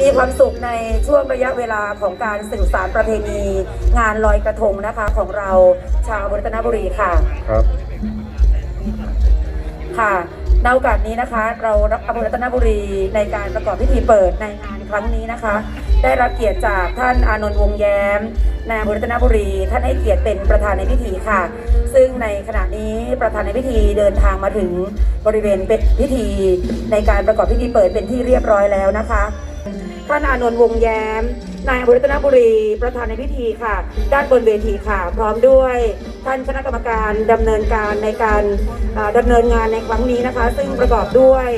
มีความสุขในช่วงระยะเวลาของการสื่อสารประเพณี งานลอยกระทงนะคะของเราชาวรัตนบุรีค่ะครับ ค่ะในโอกาสนี้นะคะ เรารับอำเภอรัตนบุรีในการประกอบพิธีเปิดในงานครั้งนี้นะคะ ได้รับเกียรติจากท่านอานนท์วงแย้มนายอำเภอรัตนบุรี ท่านให้เกียรติเป็นประธานในพิธีค่ะ ซึ่งในขณะนี้ประธานในพิธีเดินทางมาถึงบริเวณเป็นพิธี ในการประกอบพิธีเปิดเป็นที่เรียบร้อยแล้วนะคะ ท่านอานนท์วงแย้ม นายอำเภอรัตนบุรี ประธานในพิธีค่ะ ด้านบนเวทีค่ะ พร้อมด้วยท่านคณะกรรมการดำเนินการในการอ่าดำเนินงานในครั้งนี้นะคะ ซึ่งประกอบด้วย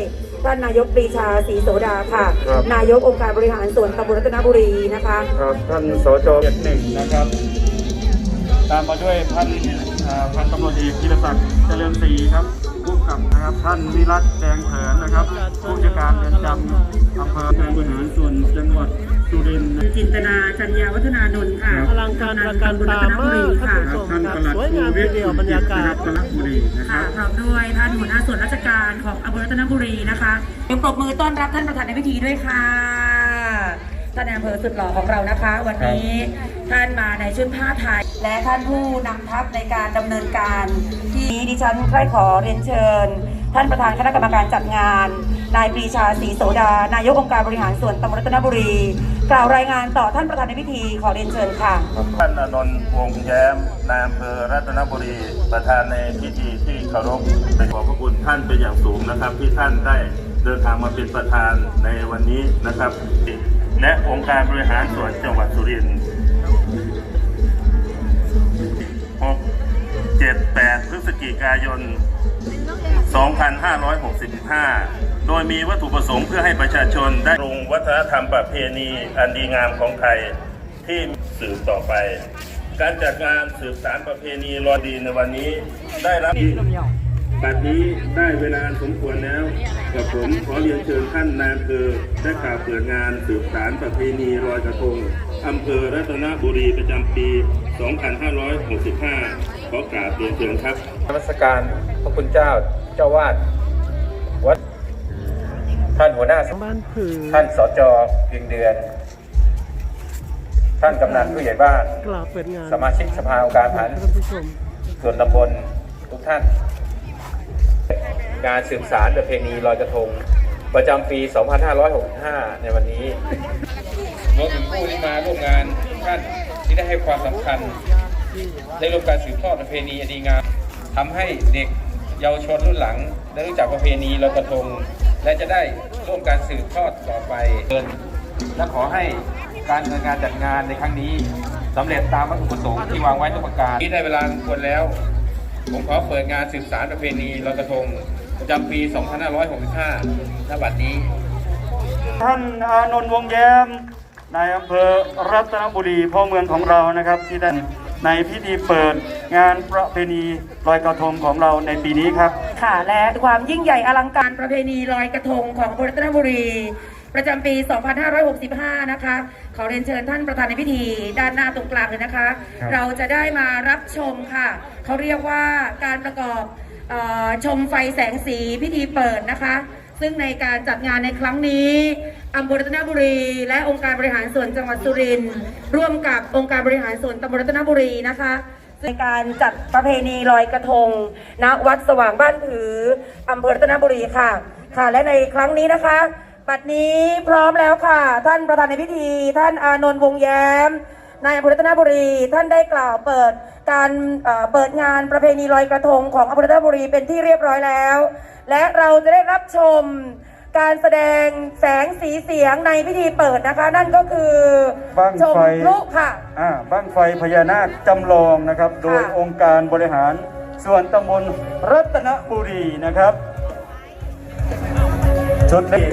ท่านนายกปรีชาศรีโสดาค่ะครับนายกองค์การบริหารส่วนตำบลรัตนบุรีนะคะครับท่านสจเจ็ดหนึ่งนะครับ ตามมาด้วยท่านอ่าพันตำรวจเอกธีรศักดิ์เจริญศรีครับผู้ กำกับนะครับท่านวิรัตแดงเถินนะครับผู้จัดการเรือนจำอำเภอการบริหารส่วนจังหวัดสุรินทร์จินตนาจันยาวัฒนานนท์ค่ะครับอลังการตระการตามากท่านผู้ชมท่านครัปบลัดสวยงามทีเดียวบรรยากาศจังหวัดบุรีนะคค่ะรับพร้อมด้วยท่านหัวหน้าส่วนราชการของอำเภอรัตนบุรีนะคะยังปรบมือต้อนรับท่านประธานในพิธีด้วยค่ะท่านนายอำเภอสุดหล่อของเรานะคะ วันนี้ท่านมาในชุดผ้าไทย และท่านผู้นำทัพในการดำเนินการที่ดิฉันใคร่ขอเรียนเชิญ ท่านประธานคณะกรรมการจัดงาน นายปรีชาศรีโสดา นายกองค์การบริหารส่วนตำบลรัตนบุรี กล่าวรายงานต่อท่านประธานในพิธีขอเรียนเชิญค่ะท่านอนนท์วงแย้มนายอำเภอรัตนบุรี ประธานในพิธีที่เคารพเป็นขอบพระคุณท่านเป็นอย่างสูงนะครับ ที่ท่านได้เดินทางมาเป็นประธานในวันนี้นะครับและองค์การบริหารส่วนจังหวัดสุรินทร์ 7 8 พฤศจิกายน 2565 โดยมีวัตถุประสงค์เพื่อให้ประชาชนได้รงวัฒนธรรมประเพณีอันดีงามของไทยที่สืบต่อไป การจัดงานสืบสารประเพณีลอยดีในวันนี้ได้รับบัดนี้ได้เวลาสมควรแล้ว กับผมขอเรียนเชิญท่านนายอำเภอได้กล่าวเปิดงานสืบสารประเพณีลอยกระทงอำเภอรัตนบุรีประจำปี 2565 ขอกราบเรียนเชิญครับนมัสการพระคุณเจ้าเจ้าวาดวัด ท่านหัวหน้าบ้านผือท่านสจเพียงเดือน ท่านกำนันผู้ใหญ่บ้าน กล่าวเปิดงานสมาชิกสภาองค์การผ่านท่านผู้ชมส่วนตำบลทุกท่านงานสืบสารประเพณีลอยกระทง ประจำปี 2565 ในวันนี้รวมถึงผู้ที่มาร่วมงานทุกท่านที่ได้ให้ความสำคัญ ได้ร่วมการสืบทอดประเพณีอดีงามทำให้เด็กเยาวชนรุ่นหลัง ได้รู้จักประเพณีลอยกระทง และจะได้ร่วมการสืบทอดต่อไปเดินและขอให้การดำเนินงานจัดงานในครั้งนี้สำเร็จตามวัตถุประสงค์ที่วางไว้ทุกประการที่ได้เวลาควรแล้ว ผมขอเปิดงานสืบสารประเพณีลอยกระทงประจำปี 2565ณบัดนี้ ท่านอานนท์วงแย้มนายอำเภอรัตนบุรีพ่อเมืองของเรานะครับที่ได้ ในพิธีเปิดงานประเพณีลอยกระทงของเราในปีนี้ครับ ค่ะ และความยิ่งใหญ่อลังการประเพณีลอยกระทงของอำเภอรัตนบุรี ประจำปี 2565 นะคะ ขอเรียนเชิญท่านประธานในพิธีด้านหน้าตรงกลางเลยนะคะครับเราจะได้มารับชมค่ะ เขาเรียกว่าการประกอบเออชมไฟแสงสีพิธีเปิดนะคะ ซึ่งในการจัดงานในครั้งนี้อำเภอรัตนบุรี และองค์การบริหารส่วนจังหวัดสุรินทร์ร่วมกับองค์การบริหารส่วนตำบลรัตนบุรีนะคะในการจัดประเพณีลอยกระทงณวัดสว่างบ้านผืออำเภอรัตนบุรีค่ะ ค่ะ และในครั้งนี้นะคะ บัดนี้พร้อมแล้วค่ะ ท่านประธานในพิธี ท่านอานนท์วงแย้ม นายอำเภอรัตนบุรี ท่านได้กล่าวเปิดการเอ่อเปิดงานประเพณีลอยกระทงของอำเภอรัตนบุรีเป็นที่เรียบร้อยแล้ว และเราจะได้รับชมการแสดงแสงสีเสียงในพิธีเปิดนะคะ นั่นก็คือบั้งชมไฟพลุค่ะอ่าบ้างไฟพญานาคจำลองนะครับ โดยองค์การบริหารส่วนตำบลรัตนบุรีนะครับชุดนี้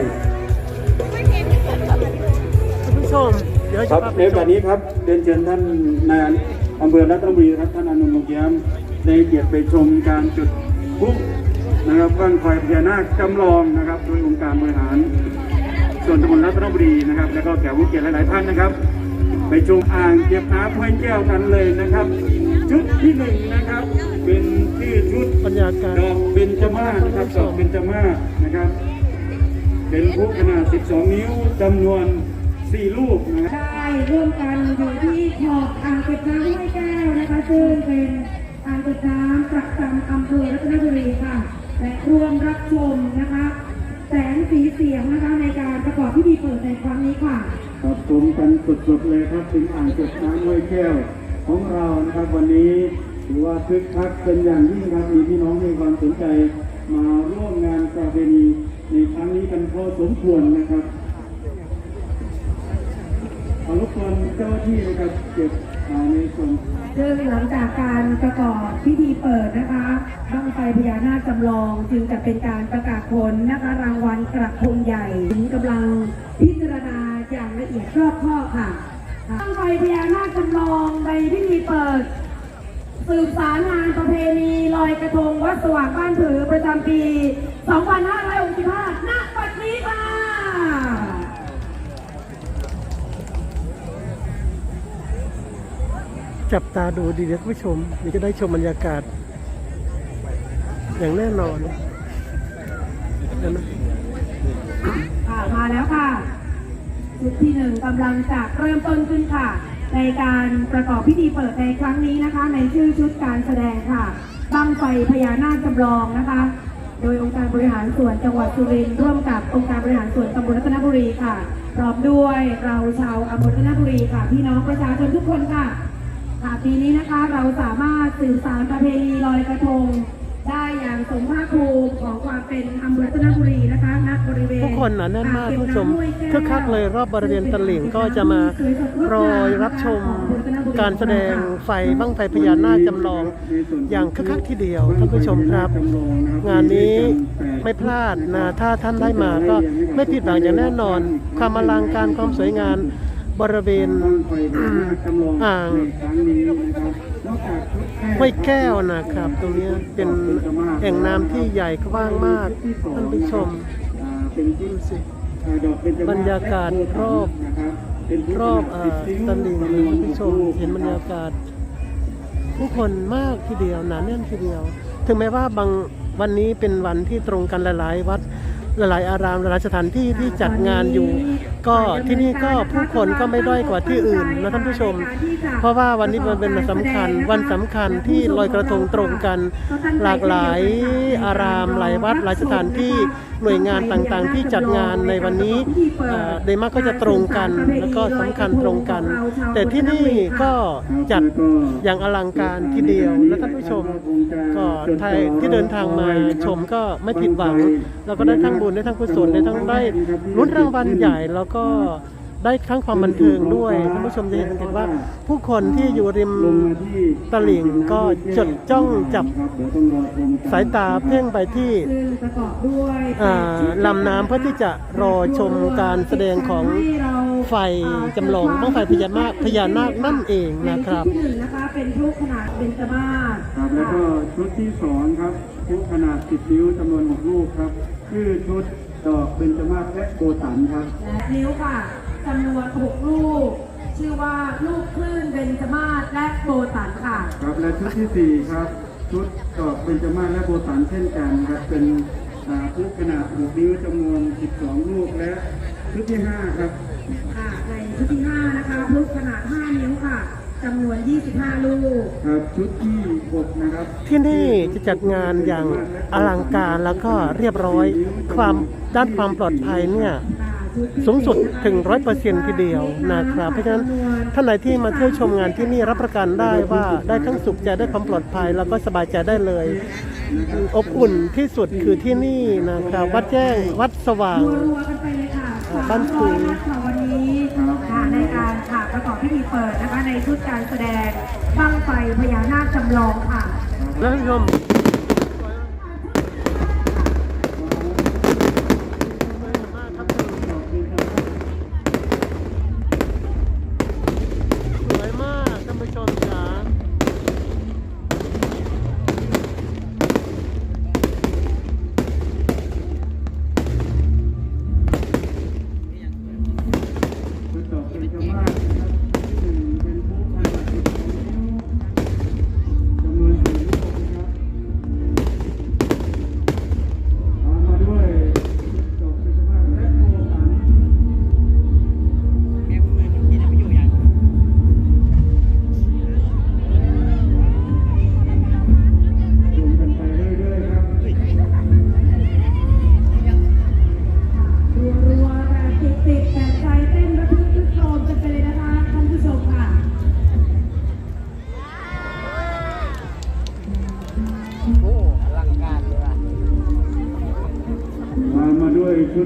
ท่านผู้ชมเดี๋ยวคจะรับพาไปในชวันมนี้ครับเรียนเชิญท่านนายอำเภอรัตนบุรีนะครับท่านอนุนงแย้มในเกียรติไปชมการจุดพลุนะครับบ้างไฟพญานาคจำลองนะครับโดยองค์การบริหาร ส่วนตำบลรัตนบุรีนะครับ แล้วก็แขกผู้เกียรติหลาย ๆ ท่านนะครับ ไปชมอ่างเก็บน้ำห้วยแก้วกันเลยนะครับ ชุดที่หนึ่งนะครับ เป็นชื่อชุดบรรยากาศ ดอกเบญจมาศนะครับดอกเบญจมาศนะครับ เป็นพลุขนาด 12 นิ้วจำนวน สี่ลูกนะครับได้ร่วมกันอยู่ที่ขอบอ่างเก็บน้ำห้วยแก้วนะคะซึ่งเป็นอ่างเก็บน้ำประจำอำเภอรัตนบุรีค่ะและร่วมรับชมนะคะ แสงสีเสียงนะคะในการประกอบพิธีเปิดในครั้งนี้ค่ะครับชมกันสดๆเลยครับถึงอ่างเก็บน้ำห้วยแก้วของเรานะครับวันนี้ถือว่าคึกคักเป็นอย่างยิ่งครับมีพี่น้องให้ความสนใจ มาร่วมงานประเพณีในครั้งนี้กันพอสมควรนะครับ เจ้าหน้าที่นะครับเก็บในส่วนซึ่งหลังจากการประกอบพิธีเปิดนะคะบั้งไฟพญานาคจำลองจึงจะเป็นการประกาศผลนะคะรางวัลกระทงใหญ่ถึงกำลังพิจารณาอย่างละเอียดรอบคอบค่ะบั้งไฟพญานาคจำลองในพิธีเปิด สืบสารงานประเพณีลอยกระทงวัดสว่างบ้านผือประจำปี 2565ณปัจ จับตาดูดีๆท่านผู้ชมเดี๋ยวจะได้ชมบรรยากาศ อย่างแน่นอนเห็นมค่ะมาแล้วค่ะชุดที่หนึ่งกำลังจะเริ่มต้นขึ้นค่ะ ในการประกอบพิธีเปิดในครั้งนี้นะคะ ในชื่อชุดการแสดงค่ะบั้งไฟพญานาคจำลองนะคะ โดยองค์การบริหารส่วนจังหวัดสุรินทร์ร่วมกับองค์การบริหารส่วนตำบลรัตนบุรีค่ะพร้อมด้วยเราชาวอำเภอรัตนบุรีค่ะพี่น้องประชาชนทุกคนค่ะ ค่ะปีนี้นะคะเราสามารถสื่อสารประเพณีลอยกระทง ได้อย่างสมภาคภูมิของความเป็นอำเภอรัตนบุรีนะคะณบริเวณผู้คนหนาแน่นมากท่านผู้ชมคึกคักเลยรอบบริเวณตลิ่งก็จะมารอรับชมการแสดงไฟบั้งไฟพญานาคจำลอง อย่างคึกคักทีเดียวท่านผู้ชมครับ งานนี้ไม่พลาดนะถ้าท่านได้มาก็ไม่ผิดหวังอย่างแน่นอน ความอลังการความสวยงาม บริเวณอ่างห้วยแก้วนะครับ ตรงนี้เป็นแอ่งน้ำที่ใหญ่กว้างมากท่านผู้ชมดอกเบรรยากาศรอบรอบขเอ่นาดอ10นิ้วตลิ่งท่านผู้ชมเห็นบรรยากาศ ผู้คนมากทีเดียวหนาแน่นทีเดียว ถึงแม้ว่าบางวันนี้เป็นวันที่ตรงกันหลายๆ วัดหลายๆอารามหลายๆสถานที่ที่จัดงานอยู่ ก็ที่นี่ก็ผู้คนก็ไม่ด้อยกว่าที่อื่นนะท่านผู้ชม เพราะว่าวันนี้มันเป็นวันสำคัญวันสำคัญที่ลอยกระทงตรงกัน หลากหลายอารามหลายวัดหลายสถานที่หน่วยงานต่างๆ ที่จัดงานในวันนี้เอ่อโดยมากก็จะตรงกันแล้วก็สำคัญตรงกัน แต่ที่นี่ก็จัดอย่างอลังการทีเดียวและท่านผู้ชมก็ไทยที่เดินทางมาชมก็ไม่ผิดหวังแล้วก็ได้ทั้งบุญได้ทั้งกุศลได้ทั้งได้ลุ้นรางวัลใหญ่แล้วก็ได้ทั้งความบันเทิงด้วยท่านผู้ชมจะเห็นกันว่า ผู้คนที่อยู่ริมตลิ่งก็จดจ้องจับสายตาเพ่งไปที่ลำน้ำเพื่อที่จะรอชมการแสดงของไฟจำลองบ้างไฟพญานาคพญานาคนั่นเองนะครับนชุดหนึ่งนะคะเป็นพลุขนาดเบญจมาศครับแล้วก็ชุดที่สองครับชุดขนาด 10 นิ้วจำนวน 6 ลูกครับชื่อชุด ดอกเบญจมาศและโบตันครับ และนิ้วค่ะจำนวนหกลูก ชื่อว่าลูกคลื่นเบญจมาศและโบตันค่ะ ครับและชุดที่สี่ครับ ชุดดอกเบญจมาศและโบตันเช่นกันครับเป็นอ่าชุดขนาด6นิ้วจำนวน 12 ลูกและชุดที่ห้าครับค่ะในชุดที่ 5 นะคะพลุขนาด 5 นิ้วค่ะ จำนวน 25 ลูก ครับชุดที่หกนะครับที่นี่จะจัดงานอย่างอลังการแล้วก็เรียบร้อยความด้านความปลอดภัยเนี่ย สูงสุดถึงร้อยเปอร์เซ็นทีเดียวนะครับ เพราะฉะนั้นท่านไหนที่มาเที่ยวชมงานที่นี่รับประกันได้ว่าได้ทั้งสุขใจได้ความปลอดภัย แล้วก็สบายใจได้เลย อบอุ่นที่สุดคือที่นี่นะครับ วัดแจ้งวัดสว่าง รัวๆกันไปเลยค่ะอ่าบ้านผือค่ะวันนี้ค่ะในการค่ะประกอบพิธีเปิดนะคะใน ชุดการแสดงบ้างไฟพญานาคจำลองค่ะแล้วท่านผู้ชม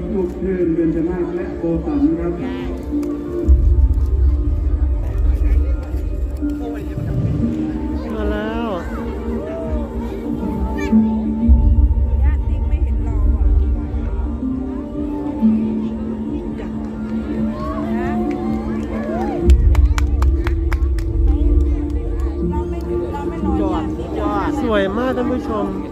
ชลุกชื่นเบญจมาศและโกสันครับมาแล้วสวยมากท่านผู้ชม